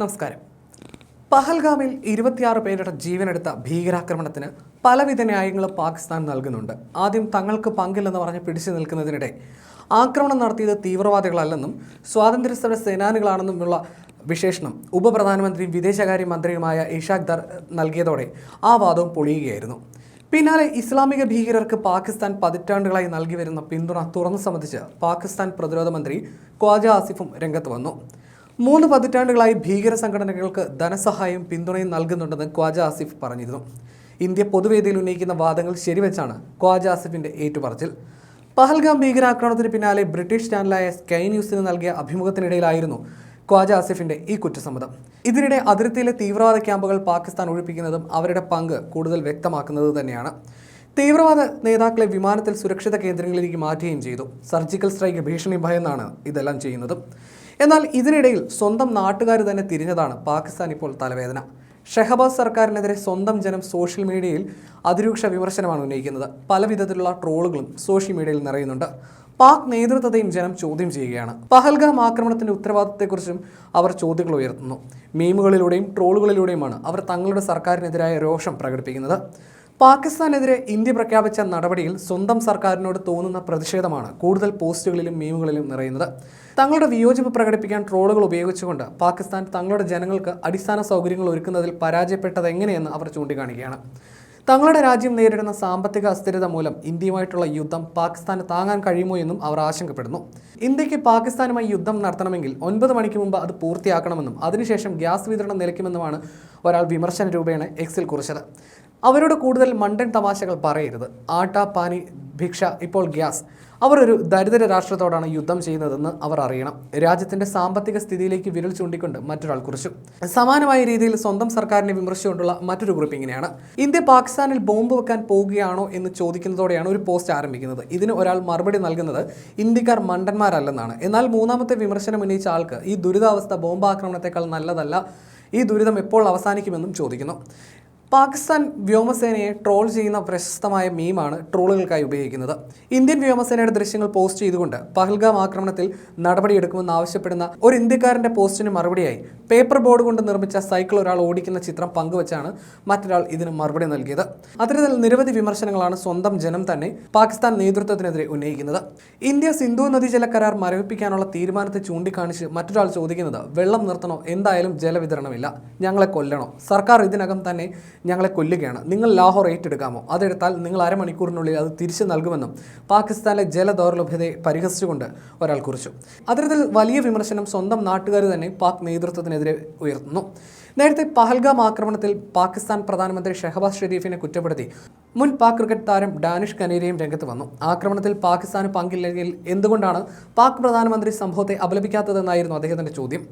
നമസ്കാരം. പഹൽഗാമിൽ ഇരുപത്തിയാറ് പേരുടെ ജീവനെടുത്ത ഭീകരാക്രമണത്തിന് പലവിധ ന്യായങ്ങളും പാകിസ്ഥാൻ നൽകുന്നുണ്ട്. ആദ്യം തങ്ങൾക്ക് പങ്കില്ലെന്ന് പറഞ്ഞ് പിടിച്ചു നിൽക്കുന്നതിനിടെ ആക്രമണം നടത്തിയത് തീവ്രവാദികളല്ലെന്നും സ്വാതന്ത്ര്യ സമര സേനാനികളാണെന്നുമുള്ള വിശേഷണം ഉപപ്രധാനമന്ത്രിയും വിദേശകാര്യ മന്ത്രിയുമായ ഇഷാഖ് ദർ നൽകിയതോടെ ആ വാദവും പൊളിയുകയായിരുന്നു. പിന്നാലെ ഇസ്ലാമിക ഭീകരർക്ക് പാകിസ്ഥാൻ പതിറ്റാണ്ടുകളായി നൽകി വരുന്ന പിന്തുണ തുറന്നു സംബന്ധിച്ച് പാകിസ്ഥാൻ പ്രതിരോധ മന്ത്രി ഖ്വാജ ആസിഫും രംഗത്ത് വന്നു. മൂന്ന് പതിറ്റാണ്ടുകളായി ഭീകര സംഘടനകൾക്ക് ധനസഹായം പിന്തുണയും നൽകുന്നുണ്ടെന്ന് ഖ്വാജ ആസിഫ് പറഞ്ഞിരുന്നു. ഇന്ത്യ പൊതുവേദിയിൽ ഉന്നയിക്കുന്ന വാദങ്ങൾ ശരിവെച്ചാണ് ഖ്വാജ ആസിഫിന്റെ ഏറ്റുപറച്ചിൽ. പഹൽഗാം ഭീകരാക്രമണത്തിന് പിന്നാലെ ബ്രിട്ടീഷ് ചാനലായ സ്കൈ ന്യൂസിന് നൽകിയ അഭിമുഖത്തിനിടയിലായിരുന്നു ഖ്വാജ ആസിഫിന്റെ ഈ കുറ്റസമ്മതം. ഇതിനിടെ അതിർത്തിയിലെ തീവ്രവാദ ക്യാമ്പുകൾ പാകിസ്ഥാൻ ഒഴിപ്പിക്കുന്നതും അവരുടെ പങ്ക് കൂടുതൽ വ്യക്തമാക്കുന്നത് തന്നെയാണ്. തീവ്രവാദ നേതാക്കളെ വിമാനത്തിൽ സുരക്ഷിത കേന്ദ്രങ്ങളിലേക്ക് മാറ്റുകയും ചെയ്തു. സർജിക്കൽ സ്ട്രൈക്ക് ഭീഷണി ഭയന്നാണ് ഇതെല്ലാം ചെയ്യുന്നത്. എന്നാൽ ഇതിനിടയിൽ സ്വന്തം നാട്ടുകാർ തന്നെ തിരിഞ്ഞതാണ് പാകിസ്ഥാൻ ഇപ്പോൾ തലവേദന. ഷെഹബാസ് സർക്കാരിനെതിരെ സ്വന്തം ജനം സോഷ്യൽ മീഡിയയിൽ അതിരൂക്ഷ വിമർശനമാണ് ഉന്നയിക്കുന്നത്. പല വിധത്തിലുള്ള ട്രോളുകളും സോഷ്യൽ മീഡിയയിൽ നിറയുന്നുണ്ട്. പാക് നേതൃത്വത്തെയും ജനം ചോദ്യം ചെയ്യുകയാണ്. പഹൽഗാം ആക്രമണത്തിന്റെ ഉത്തരവാദിത്തത്തെക്കുറിച്ചും അവർ ചോദ്യങ്ങൾ ഉയർത്തുന്നു. മീമുകളിലൂടെയും ട്രോളുകളിലൂടെയുമാണ് അവർ തങ്ങളുടെ സർക്കാരിനെതിരായ രോഷം പ്രകടിപ്പിക്കുന്നത്. പാകിസ്ഥാനെതിരെ ഇന്ത്യ പ്രഖ്യാപിച്ച നടപടിയിൽ സ്വന്തം സർക്കാരിനോട് തോന്നുന്ന പ്രതിഷേധമാണ് കൂടുതൽ പോസ്റ്റുകളിലും മീമുകളിലും നിറയുന്നത്. തങ്ങളുടെ വിയോജിപ്പ് പ്രകടിപ്പിക്കാൻ ട്രോളുകൾ ഉപയോഗിച്ചുകൊണ്ട് പാകിസ്ഥാൻ തങ്ങളുടെ ജനങ്ങൾക്ക് അടിസ്ഥാന സൗകര്യങ്ങൾ ഒരുക്കുന്നതിൽ പരാജയപ്പെട്ടത് എങ്ങനെയെന്ന് അവർ ചൂണ്ടിക്കാണിക്കുകയാണ്. തങ്ങളുടെ രാജ്യം നേരിടുന്ന സാമ്പത്തിക അസ്ഥിരത മൂലം ഇന്ത്യയുമായിട്ടുള്ള യുദ്ധം പാകിസ്ഥാന് താങ്ങാൻ കഴിയുമോ എന്നും അവർ ആശങ്കപ്പെടുന്നു. ഇന്ത്യയ്ക്ക് പാകിസ്ഥാനുമായി യുദ്ധം നടത്തണമെങ്കിൽ ഒൻപത് മണിക്ക് മുമ്പ് അത് പൂർത്തിയാക്കണമെന്നും അതിനുശേഷം ഗ്യാസ് വിതരണം നിലയ്ക്കുമെന്നുമാണ് ഒരാൾ വിമർശന രൂപേണ എക്സിൽ കുറിച്ചത്. അവരോട് കൂടുതൽ മണ്ടൻ തമാശകൾ പറയരുത്. ആട്ട പാനി ഭിക്ഷ ഇപ്പോൾ ഗ്യാസ്. അവർ ഒരു ദരിദ്ര രാഷ്ട്രത്തോടാണ് യുദ്ധം ചെയ്യുന്നതെന്ന് അവർ അറിയണം. രാജ്യത്തിന്റെ സാമ്പത്തിക സ്ഥിതിയിലേക്ക് വിരൽ ചൂണ്ടിക്കൊണ്ട് മറ്റൊരാൾ കുറിച്ചു. സമാനമായ രീതിയിൽ സ്വന്തം സർക്കാരിനെ വിമർശിച്ചുകൊണ്ടുള്ള മറ്റൊരു ഗ്രൂപ്പ് ഇങ്ങനെയാണ്. ഇന്ത്യ പാകിസ്ഥാനിൽ ബോംബ് വെക്കാൻ പോവുകയാണോ എന്ന് ചോദിക്കുന്നതോടെയാണ് ഒരു പോസ്റ്റ് ആരംഭിക്കുന്നത്. ഇതിന് ഒരാൾ മറുപടി നൽകുന്നത് ഇന്ത്യക്കാർ മണ്ടന്മാരല്ലെന്നാണ്. എന്നാൽ മൂന്നാമത്തെ വിമർശനം ഉന്നയിച്ച ആൾക്ക് ഈ ദുരിതാവസ്ഥ ബോംബാക്രമണത്തെക്കാൾ നല്ലതല്ല. ഈ ദുരിതം എപ്പോൾ അവസാനിക്കുമെന്നും ചോദിക്കുന്നു. പാകിസ്ഥാൻ വ്യോമസേനയെ ട്രോൾ ചെയ്യുന്ന പ്രശസ്തമായ മീമാണ് ട്രോളുകൾക്കായി ഉപയോഗിക്കുന്നത്. ഇന്ത്യൻ വ്യോമസേനയുടെ ദൃശ്യങ്ങൾ പോസ്റ്റ് ചെയ്തുകൊണ്ട് പഹൽഗാം ആക്രമണത്തിൽ നടപടിയെടുക്കുമെന്ന് ആവശ്യപ്പെടുന്ന ഒരു ഇന്ത്യക്കാരന്റെ പോസ്റ്റിന് മറുപടിയായി പേപ്പർ ബോർഡ് കൊണ്ട് നിർമ്മിച്ച സൈക്കിൾ ഒരാൾ ഓടിക്കുന്ന ചിത്രം പങ്കുവച്ചാണ് മറ്റൊരാൾ ഇതിന് മറുപടി നൽകിയത്. അത്തരത്തിൽ നിരവധി വിമർശനങ്ങളാണ് സ്വന്തം ജനം തന്നെ പാകിസ്ഥാൻ നേതൃത്വത്തിനെതിരെ ഉന്നയിക്കുന്നത്. ഇന്ത്യ സിന്ധു നദീജല കരാർ മരവിപ്പിക്കാനുള്ള തീരുമാനത്തെ ചൂണ്ടിക്കാണിച്ച് മറ്റൊരാൾ ചോദിക്കുന്നത് വെള്ളം നിർത്തണോ? എന്തായാലും ജലവിതരണമില്ല. ഞങ്ങളെ കൊല്ലണോ? സർക്കാർ ഇതിനകം തന്നെ ഞങ്ങളെ കൊല്ലുകയാണ്. നിങ്ങൾ ലാഹോർ ഏറ്റെടുക്കാമോ? അതെടുത്താൽ നിങ്ങൾ അരമണിക്കൂറിനുള്ളിൽ അത് തിരിച്ചു നൽകുമെന്നും പാകിസ്ഥാനിലെ ജലദൗർലഭ്യതയെ പരിഹസിച്ചുകൊണ്ട് ഒരാൾ കുറിച്ചു. അത്തരത്തിൽ വലിയ വിമർശനം സ്വന്തം നാട്ടുകാർ തന്നെ പാക് നേതൃത്വത്തിനെതിരെ ഉയർത്തുന്നു നേരത്തെ പഹൽഗാം ആക്രമണത്തിൽ പാകിസ്ഥാൻ പ്രധാനമന്ത്രി ഷെഹബാസ് ഷെരീഫിനെ കുറ്റപ്പെടുത്തി. മുൻ പാക് ക്രിക്കറ്റ് താരം ഡാനിഷ് കനേരിയും രംഗത്ത് വന്നു. ആക്രമണത്തിൽ പാകിസ്ഥാന് പങ്കില്ലെങ്കിൽ എന്തുകൊണ്ടാണ് പാക് പ്രധാനമന്ത്രി സംഭവത്തെ അപലപിക്കാത്തതെന്നായിരുന്നു അദ്ദേഹത്തിന്റെ ചോദ്യം.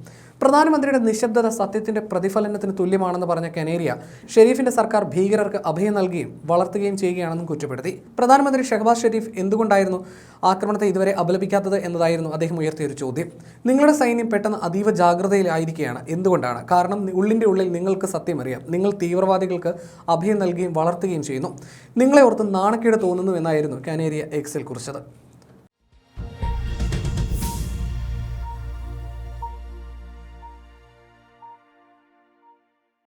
പ്രധാനമന്ത്രിയുടെ നിശബ്ദത സത്യത്തിന്റെ പ്രതിഫലനത്തിന് തുല്യമാണെന്ന് പറഞ്ഞ കനേരിയ ഷെരീഫിന്റെ സർക്കാർ ഭീകരർക്ക് അഭയം നൽകുകയും വളർത്തുകയും ചെയ്യുകയാണെന്നും കുറ്റപ്പെടുത്തി. പ്രധാനമന്ത്രി ഷെഹബാസ് ഷെരീഫ് എന്തുകൊണ്ടായിരുന്നു ആക്രമണത്തെ ഇതുവരെ അപലപിക്കാത്തത് എന്നതായിരുന്നു അദ്ദേഹം ഉയർത്തിയ ഒരു ചോദ്യം. നിങ്ങളുടെ സൈന്യം പെട്ടെന്ന് അതീവ ജാഗ്രതയിലായിരിക്കുകയാണ്. എന്തുകൊണ്ടാണ്? കാരണം ഉള്ളിന്റെ ഉള്ളിൽ നിങ്ങൾക്ക് സത്യം അറിയാം. നിങ്ങൾ തീവ്രവാദികൾക്ക് അഭയം നൽകുകയും വളർത്തുകയും ചെയ്യുന്നു. നിങ്ങളെ ഓർത്ത് നാണക്കേട് തോന്നുന്നു എന്നായിരുന്നു കാനേരിയ എക്സിൽ കുറിച്ചത്.